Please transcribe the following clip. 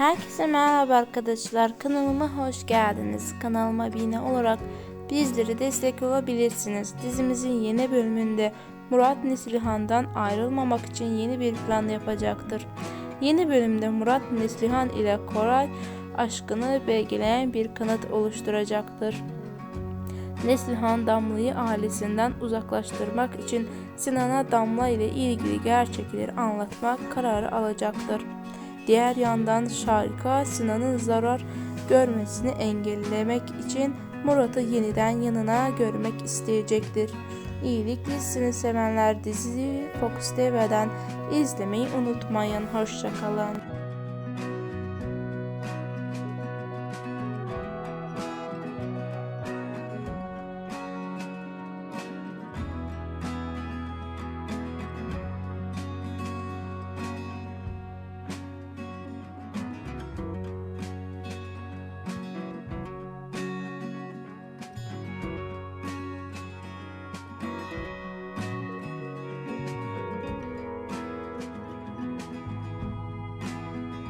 Herkese merhaba arkadaşlar. Kanalıma hoş geldiniz. Kanalıma abone olarak bizlere destek olabilirsiniz. Dizimizin yeni bölümünde Murat Neslihan'dan ayrılmamak için yeni bir plan yapacaktır. Yeni bölümde Murat Neslihan ile Koray aşkını belgeleyen bir kanıt oluşturacaktır. Neslihan Damla'yı ailesinden uzaklaştırmak için Sinan'a Damla ile ilgili gerçekleri anlatmak kararı alacaktır. Diğer yandan Şarika Sinan'ın zarar görmesini engellemek için Murat'ı yeniden yanına görmek isteyecektir. İyilik dizisini sevenler diziyi Fox TV'den izlemeyi unutmayın. Hoşçakalın.